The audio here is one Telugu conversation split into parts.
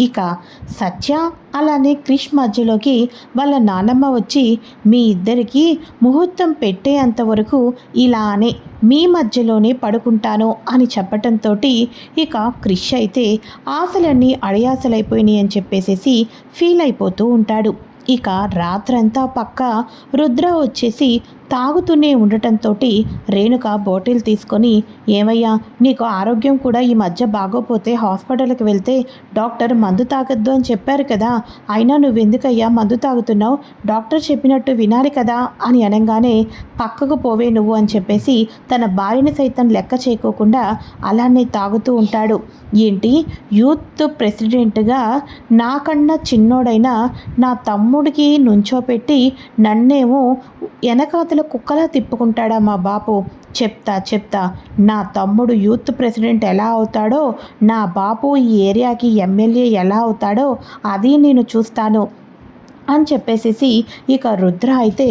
ఇక సత్య అలానే క్రిష్ మధ్యలోకి వాళ్ళ నానమ్మ వచ్చి మీ ఇద్దరికి ముహూర్తం పెట్టేంత వరకు ఇలానే మీ మధ్యలోనే పడుకుంటాను అని చెప్పటంతో ఇక క్రిష్ అయితే ఆశలన్నీ అడయాసలైపోయినాయి అని చెప్పేసేసి ఫీల్ అయిపోతూ ఉంటాడు. ఇక రాత్రంతా పక్క రుద్ర వచ్చేసి తాగుతూనే ఉండటంతో రేణుక బాటిల్ తీసుకొని ఏమయ్యా నీకు ఆరోగ్యం కూడా ఈ మధ్య బాగోపోతే హాస్పిటల్కి వెళ్తే డాక్టర్ మందు తాగొద్దు అని చెప్పారు కదా. అయినా నువ్వెందుకయ్యా మందు తాగుతున్నావు? డాక్టర్ చెప్పినట్టు వినాలి కదా అని అనగానే పక్కకు పోవే నువ్వు అని చెప్పేసి తన భార్యని సైతం లెక్క చేయకోకుండా అలానే తాగుతూ ఉంటాడు. ఏంటి? యూత్ ప్రెసిడెంట్గా నాకన్నా చిన్నోడైన నా తమ్ముడికి నుంచోపెట్టి నన్నేమో వెనకాత వెనకాతల కుక్కలా తిప్పుకుంటాడా మా బాపు? చెప్తా చెప్తా. నా తమ్ముడు యూత్ ప్రెసిడెంట్ ఎలా అవుతాడో నా బాపు ఈ ఏరియాకి ఎమ్మెల్యే ఎలా అవుతాడో అది నేను చూస్తాను అని చెప్పేసేసి ఇక రుద్ర అయితే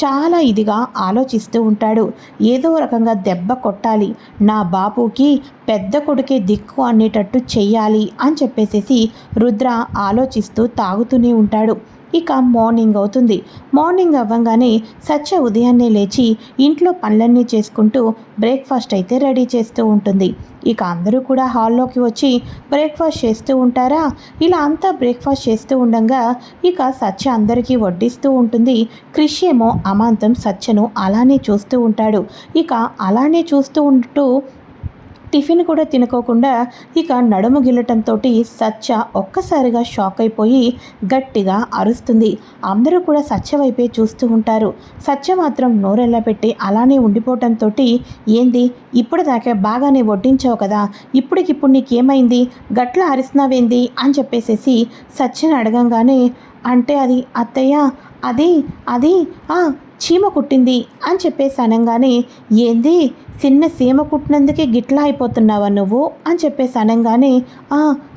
చాలా ఇదిగా ఆలోచిస్తూ ఉంటాడు. ఏదో రకంగా దెబ్బ కొట్టాలి. నా బాపుకి పెద్ద కొడుకే దిక్కు అనేటట్టు చెయ్యాలి అని చెప్పేసేసి రుద్ర ఆలోచిస్తూ తాగుతూనే ఉంటాడు. ఇక మార్నింగ్ అవుతుంది. మార్నింగ్ అవ్వగానే సత్య ఉదయాన్నే లేచి ఇంట్లో పనులన్నీ చేసుకుంటూ బ్రేక్ఫాస్ట్ అయితే రెడీ చేస్తూ ఉంటుంది. ఇక అందరూ కూడా హాల్లోకి వచ్చి బ్రేక్ఫాస్ట్ చేస్తూ ఉంటారా? ఇలా అంతా బ్రేక్ఫాస్ట్ చేస్తూ ఉండగా ఇక సత్య అందరికీ వడ్డిస్తూ ఉంటుంది. క్రిష్ ఏమో అమాంతం సత్యను అలానే చూస్తూ ఉంటాడు. ఇక అలానే చూస్తూ ఉంటూ టిఫిన్ కూడా తినుకోకుండా ఇక నడుము గిల్లటంతో సత్య ఒక్కసారిగా షాక్ అయిపోయి గట్టిగా అరుస్తుంది. అందరూ కూడా సత్య వైపే చూస్తూ ఉంటారు. సత్య మాత్రం నోరెల్లా పెట్టి అలానే ఉండిపోవటంతో ఏంది? ఇప్పుడు దాకా బాగానే వడ్డించావు కదా? ఇప్పటికిప్పుడు నీకేమైంది? గట్ల అరిస్తున్నావేంది అని చెప్పేసేసి సత్యని అడగంగానే అంటే అది అత్తయ్య అది అది చీమ కుట్టింది అని చెప్పేసి అనగానే ఏంది? చిన్న సీమ కుట్టినందుకే గిట్లా అయిపోతున్నావా నువ్వు? అని చెప్పేసి అనగానే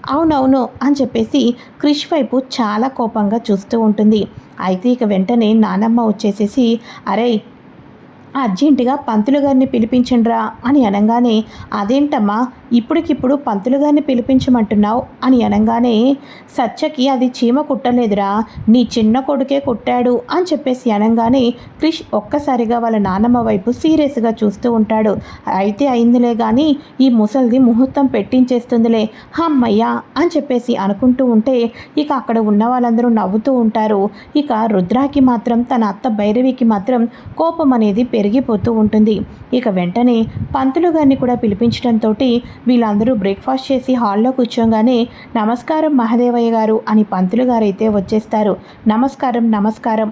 అవునవును అని చెప్పేసి క్రిష్ వైపు చాలా కోపంగా చూస్తూ ఉంటుంది. అయితే ఇక వెంటనే నానమ్మ వచ్చేసేసి అరే అర్జెంటుగా పంతులు గారిని పిలిపించండ్రా అని అనగానే అదేంటమ్మా ఇప్పటికిప్పుడు పంతులు గారిని పిలిపించమంటున్నావు? అని అనగానే సత్యకి అది చీమ కుట్టలేదురా నీ చిన్న కొడుకే కుట్టాడు అని చెప్పేసి అనగానే క్రిష్ ఒక్కసారిగా వాళ్ళ నానమ్మ వైపు సీరియస్గా చూస్తూ ఉంటాడు. అయితే అయిందిలే కానీ ఈ ముసలిది ముహూర్తం పెట్టించేస్తుందిలే హమ్మయ్యా అని చెప్పేసి అనుకుంటూ ఉంటే ఇక అక్కడ ఉన్న వాళ్ళందరూ నవ్వుతూ ఉంటారు. ఇక రుద్రాకి మాత్రం తన అత్త భైరవికి మాత్రం కోపం అనేది పెరిగిపోతూ ఉంటుంది. ఇక వెంటనే పంతులు గారిని కూడా పిలిపించడంతో వీళ్ళందరూ బ్రేక్ఫాస్ట్ చేసి హాల్లో కూర్చోగానే నమస్కారం మహదేవయ్య గారు అని పంతులు గారైతే వచ్చేస్తారు. నమస్కారం నమస్కారం.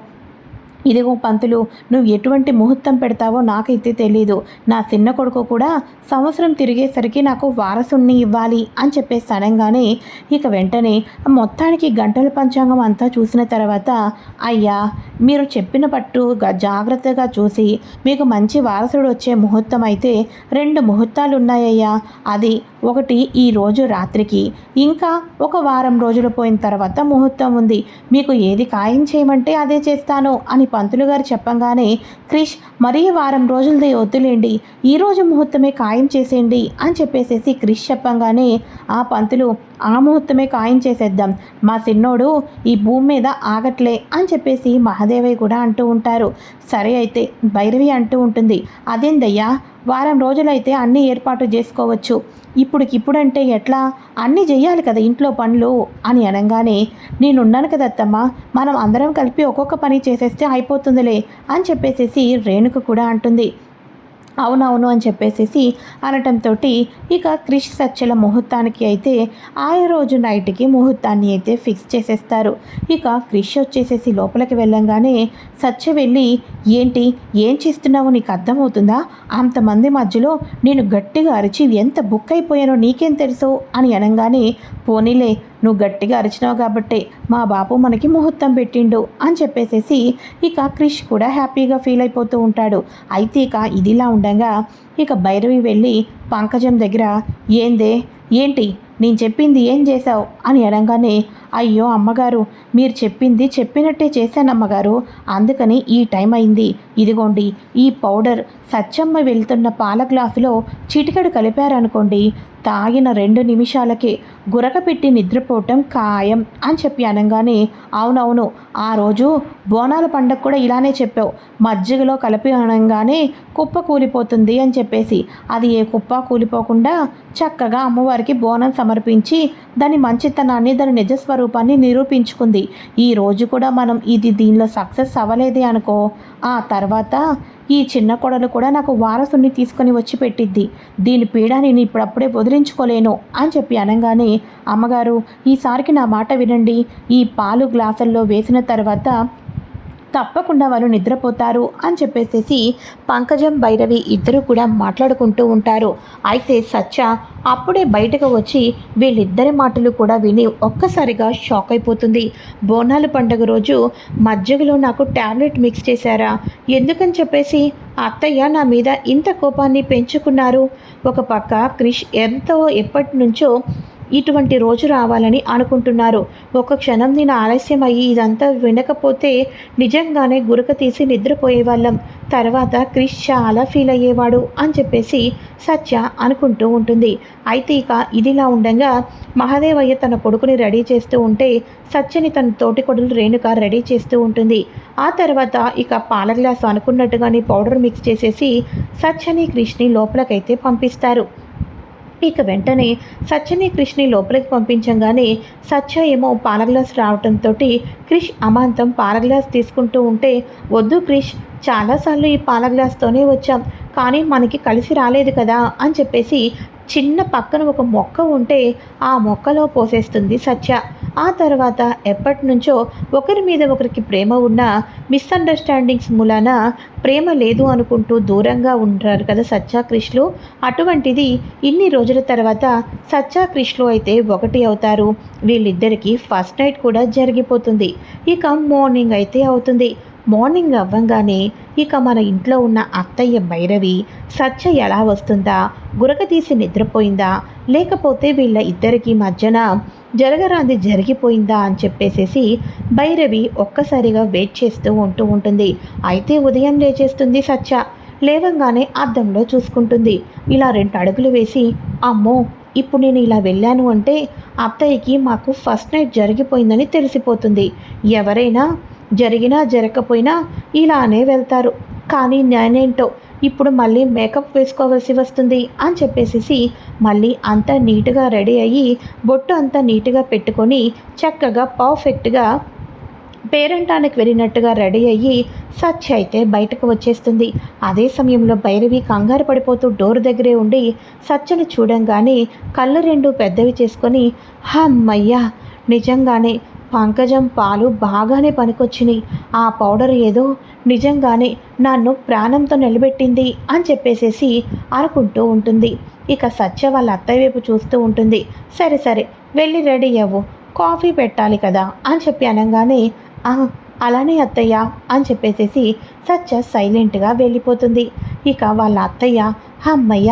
ఇదిగో పంతులు నువ్వు ఎటువంటి ముహూర్తం పెడతావో నాకైతే తెలీదు. నా చిన్న కొడుకు కూడా సంవత్సరం తిరిగేసరికి నాకు వారసుణ్ణి ఇవ్వాలి అని చెప్పేసి అనగానే ఇక వెంటనే మొత్తానికి గంటల పంచాంగం అంతా చూసిన తర్వాత అయ్యా మీరు చెప్పిన పట్టు జాగ్రత్తగా చూసి మీకు మంచి వారసుడు వచ్చే ముహూర్తం అయితే రెండు ముహూర్తాలు ఉన్నాయ్యా. అది ఒకటి ఈ రోజు రాత్రికి ఇంకా ఒక వారం రోజులు పోయిన తర్వాత ముహూర్తం ఉంది. మీకు ఏది ఖాయం చేయమంటే అదే చేస్తాను అని పంతులు గారు చెప్పంగానే క్రిష్ మరీ వారం రోజులది వద్దులేండి. ఈరోజు ముహూర్తమే ఖాయం చేసేయండి అని చెప్పేసేసి క్రిష్ చెప్పంగానే ఆ పంతులు ఆ ముహూర్తమే ఖాయం చేసేద్దాం. మా సిన్నోడు ఈ భూమి మీద ఆగట్లే అని చెప్పేసి మహాదేవయ్య కూడా అంటూ ఉంటారు. సరే అయితే భైరవి అంటూ ఉంటుంది. అదేందయ్యా? వారం రోజులైతే అన్నీ ఏర్పాటు చేసుకోవచ్చు. ఇప్పుడుకిప్పుడంటే ఎట్లా? అన్నీ చెయ్యాలి కదా ఇంట్లో పనులు అని అనగానే నేనున్నాను కదా అత్తమ్మ మనం అందరం కలిపి ఒక్కొక్క పని చేసేస్తే అయిపోతుందిలే అని చెప్పేసేసి రేణుక కూడా అంటుంది. అవునవును అని చెప్పేసేసి అనటంతో ఇక క్రిష్ సచ్చల ముహూర్తానికి అయితే ఆ రోజు నైట్కి ముహూర్తాన్ని అయితే ఫిక్స్ చేసేస్తారు. ఇక క్రిష్ వచ్చేసేసి లోపలికి వెళ్ళంగానే సచ్చ వెళ్ళి ఏంటి? ఏం చేస్తున్నావో? నీకు అర్థమవుతుందా? అంతమంది మధ్యలో నేను గట్టిగా అరిచి ఎంత బుక్ అయిపోయానో నీకేం తెలుసు? అని అనగానే పోనీలే నువ్వు గట్టిగా అరిచినావు కాబట్టే మా బాపు మనకి ముహూర్తం పెట్టిండు అని చెప్పేసేసి ఇక క్రిష్ కూడా హ్యాపీగా ఫీల్ అయిపోతూ ఉంటాడు. అయితే ఇక ఇదిలా ఉండగా ఇక భైరవి వెళ్ళి పంకజం దగ్గర ఏందే? ఏంటి? నేను చెప్పింది ఏం చేశావు? అని అనగానే అయ్యో అమ్మగారు మీరు చెప్పింది చెప్పినట్టే చేశాను అమ్మగారు అందుకని ఈ టైం అయింది. ఇదిగోండి ఈ పౌడర్ సచ్చమ్మ వెళ్తున్న పాల గ్లాసులో చిటికడు కలిపారనుకోండి తాగిన రెండు నిమిషాలకే గురక పెట్టి నిద్రపోవటం ఖాయం అని చెప్పి అనగానే అవునవును ఆ రోజు బోనాల పండగ కూడా ఇలానే చెప్పావు. మజ్జిగలో కలిపి అనగానే కుప్ప కూలిపోతుంది అని చెప్పేసి అది ఏ కుప్ప కూలిపోకుండా చక్కగా అమ్మవారికి బోనం సమర్పించి దాని మంచితనాన్ని దాని నిజస్వరూపాన్ని నిరూపించుకుంది. ఈ రోజు కూడా మనం ఇది దీనిలో సక్సెస్ అవ్వలేదే అనుకో. ఆ తర్వాత ఈ చిన్న కొడలు కూడా నాకు వారసుని తీసుకొని వచ్చి పెట్టిద్ది. దీని పీడ నేను ఇప్పుడప్పుడే వదిలించుకోలేను అని చెప్పి అనగానే అమ్మగారు ఈసారికి నా మాట వినండి. ఈ పాలు గ్లాసుల్లో వేసిన తర్వాత తప్పకుండా వాళ్ళు నిద్రపోతారు అని చెప్పేసేసి పంకజం భైరవి ఇద్దరు కూడా మాట్లాడుకుంటూ ఉంటారు. అయితే సత్య అప్పుడే బయటకు వచ్చి వీళ్ళిద్దరి మాటలు కూడా విని ఒక్కసారిగా షాక్ అయిపోతుంది. బోనాల పండుగ రోజు మజ్జిగలో నాకు ట్యాబ్లెట్ మిక్స్ చేశారా? ఎందుకని చెప్పేసి అత్తయ్య నా మీద ఇంత కోపాన్ని పెంచుకున్నారు? ఒక పక్క క్రిష్ ఎంతో ఎప్పటి నుంచో ఇటువంటి రోజు రావాలని అనుకుంటున్నారు. ఒక క్షణం నేను ఆలస్యం అయ్యి ఇదంతా వినకపోతే నిజంగానే గురక తీసి నిద్రపోయేవాళ్ళం తర్వాత క్రిష్ చాలా ఫీల్ అయ్యేవాడు అని చెప్పేసి సత్య అనుకుంటూ ఉంటుంది. అయితే ఇక ఇదిలా ఉండగా మహాదేవయ్య తన కొడుకుని రెడీ చేస్తూ ఉంటే సత్యని తన తోటి కొడులు రేణుక రెడీ చేస్తూ ఉంటుంది. ఆ తర్వాత ఇక పాల గ్లాసు అనుకున్నట్టుగానే పౌడర్ మిక్స్ చేసేసి సత్యని క్రిష్ని లోపలికైతే పంపిస్తారు. ఇక వెంటనే సత్యని క్రిష్ని లోపలికి పంపించంగానే సత్య ఏమో పాల గ్లాస్ రావటంతో క్రిష్ అమాంతం పాల గ్లాస్ తీసుకుంటూ ఉంటే వద్దు క్రిష్ చాలాసార్లు ఈ పాల గ్లాస్తోనే వచ్చాం. కానీ మనకి కలిసి రాలేదు కదా అని చెప్పేసి చిన్న పక్కన ఒక మొక్క ఉంటే ఆ మొక్కలో పోసేస్తుంది సత్య. ఆ తర్వాత ఎప్పటి నుంచో ఒకరి మీద ఒకరికి ప్రేమ ఉన్న మిస్అండర్స్టాండింగ్స్ మూలాన ప్రేమ లేదు అనుకుంటూ దూరంగా ఉంటారు కదా సత్య క్రిష్లు అటువంటిది ఇన్ని రోజుల తర్వాత సత్య క్రిష్లు అయితే ఒకటి అవుతారు. వీళ్ళిద్దరికీ ఫస్ట్ నైట్ కూడా జరిగిపోతుంది. ఇక మార్నింగ్ అయితే అవుతుంది. మార్నింగ్ అవ్వంగానే ఇక మన ఇంట్లో ఉన్న అత్తయ్య భైరవి సత్య ఎలా వస్తుందా గురక తీసి నిద్రపోయిందా లేకపోతే వీళ్ళ ఇద్దరికి మధ్యన జరగరాంది జరిగిపోయిందా అని చెప్పేసేసి భైరవి ఒక్కసారిగా వెయిట్ చేస్తూ ఉంటూ ఉంటుంది. అయితే ఉదయం లేచేస్తుంది సత్య. లేవంగానే అద్దంలో చూసుకుంటుంది. ఇలా రెండు అడుగులు వేసి అమ్మో ఇప్పుడు నేను ఇలా వెళ్ళాను అంటే అత్తయ్యకి మాకు ఫస్ట్ నైట్ జరిగిపోయిందని తెలిసిపోతుంది. ఎవరైనా జరిగినా జరగకపోయినా ఇలానే వెళ్తారు. కానీ నేనేంటో ఇప్పుడు మళ్ళీ మేకప్ వేసుకోవాల్సి వస్తుంది అని చెప్పేసి మళ్ళీ అంతా నీట్గా రెడీ అయ్యి బొట్టు అంతా నీట్గా పెట్టుకొని చక్కగా పర్ఫెక్ట్గా పేరంటానికి వెళ్ళినట్టుగా రెడీ అయ్యి సచ్ అయితే బయటకు వచ్చేస్తుంది. అదే సమయంలో భైరవి కంగారు పడిపోతూ డోర్ దగ్గరే ఉండి సచ్చను చూడంగానే కళ్ళు రెండు పెద్దవి చేసుకొని హమ్మయ్యా! నిజంగానే పంకజం పాలు బాగానే పనికొచ్చినాయి. ఆ పౌడర్ ఏదో నిజంగానే నన్ను ప్రాణంతో నిలబెట్టింది అని చెప్పేసేసి అనుకుంటూ ఉంటుంది. ఇక సత్య వాళ్ళ అత్తయ్య వైపు చూస్తూ ఉంటుంది. సరే సరే వెళ్ళి రెడీ అవ్వు. కాఫీ పెట్టాలి కదా అని చెప్పి అనగానే అలానే అత్తయ్య అని చెప్పేసేసి సత్య సైలెంట్గా వెళ్ళిపోతుంది. ఇక వాళ్ళ అత్తయ్య అమ్మయ్య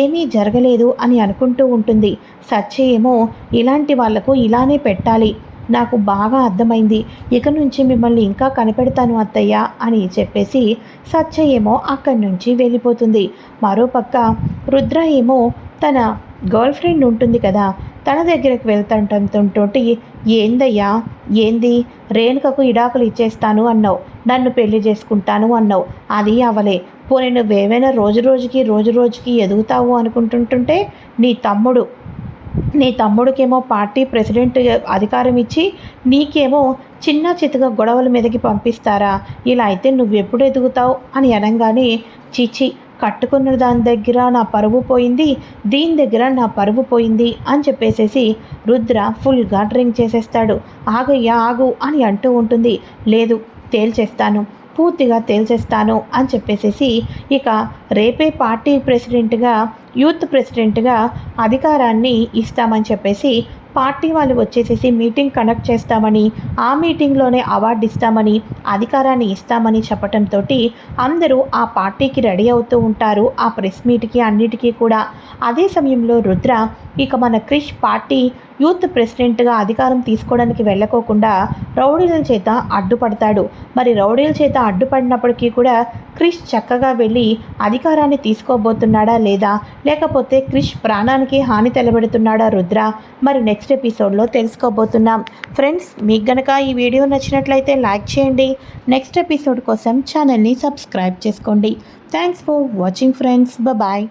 ఏమీ జరగలేదు అని అనుకుంటూ ఉంటుంది. సత్య ఏమో ఇలాంటి వాళ్ళకు ఇలానే పెట్టాలి. నాకు బాగా అర్థమైంది. ఇక నుంచి మిమ్మల్ని ఇంకా కనిపెడతాను అత్తయ్య అని చెప్పేసి సత్య ఏమో అక్కడి నుంచి వెళ్ళిపోతుంది. మరోపక్క రుద్ర ఏమో తన గర్ల్ ఫ్రెండ్ ఉంటుంది కదా తన దగ్గరకు వెళ్తుంటంతో ఏందయ్యా? ఏంది? రేణుకకు ఇడాకులు ఇచ్చేస్తాను అన్నావు. నన్ను పెళ్ళి చేసుకుంటాను అన్నావు. అది అవలే. పోనీ నువ్వేమైనా రోజు రోజుకి రోజు రోజుకి ఎదుగుతావు అనుకుంటుంటుంటే నీ తమ్ముడు నీ తమ్ముడికేమో పార్టీ ప్రెసిడెంట్ అధికారం ఇచ్చి నీకేమో చిన్న చితగా గొడవల మీదకి పంపిస్తారా? ఇలా అయితే నువ్వు ఎప్పుడు ఎదుగుతావు? అని అనగానే చీచి కట్టుకున్న దాని దగ్గర నా పరువు పోయింది దీని దగ్గర నా పరువు పోయింది అని చెప్పేసేసి రుద్ర ఫుల్గా డ్రింక్ చేసేస్తాడు. ఆగయ్యా ఆగు అని అంటూ ఉంటుంది. లేదు తేల్చేస్తాను పూర్తిగా తేల్చేస్తాను అని చెప్పేసేసి ఇక రేపే పార్టీ ప్రెసిడెంట్గా యూత్ ప్రెసిడెంట్గా అధికారాన్ని ఇస్తామని చెప్పేసి పార్టీ వాళ్ళు వచ్చేసేసి మీటింగ్ కండక్ట్ చేస్తామని ఆ మీటింగ్లోనే అవార్డు ఇస్తామని అధికారాన్ని ఇస్తామని చెప్పటంతో అందరూ ఆ పార్టీకి రెడీ అవుతూ ఉంటారు. ఆ ప్రెస్ మీట్కి అన్నిటికీ కూడా. అదే సమయంలో రుద్ర ఇక మన క్రిష్ పార్టీ యూత్ ప్రెసిడెంట్గా అధికారం తీసుకోవడానికి వెళ్ళకోకుండా రౌడీల చేత అడ్డుపడతాడు. మరి రౌడీల చేత అడ్డుపడినప్పటికీ కూడా క్రిష్ చక్కగా వెళ్ళి అధికారాన్ని తీసుకోబోతున్నాడా లేదా? లేకపోతే క్రిష్ ప్రాణానికి హాని తెలబెడుతున్నాడా రుద్ర? మరి నెక్స్ట్ ఎపిసోడ్లో తెలుసుకోబోతున్నాం. ఫ్రెండ్స్ మీకు గనక ఈ వీడియో నచ్చినట్లయితే లైక్ చేయండి. నెక్స్ట్ ఎపిసోడ్ కోసం ఛానల్ని సబ్స్క్రైబ్ చేసుకోండి. Thanks for watching friends. Bye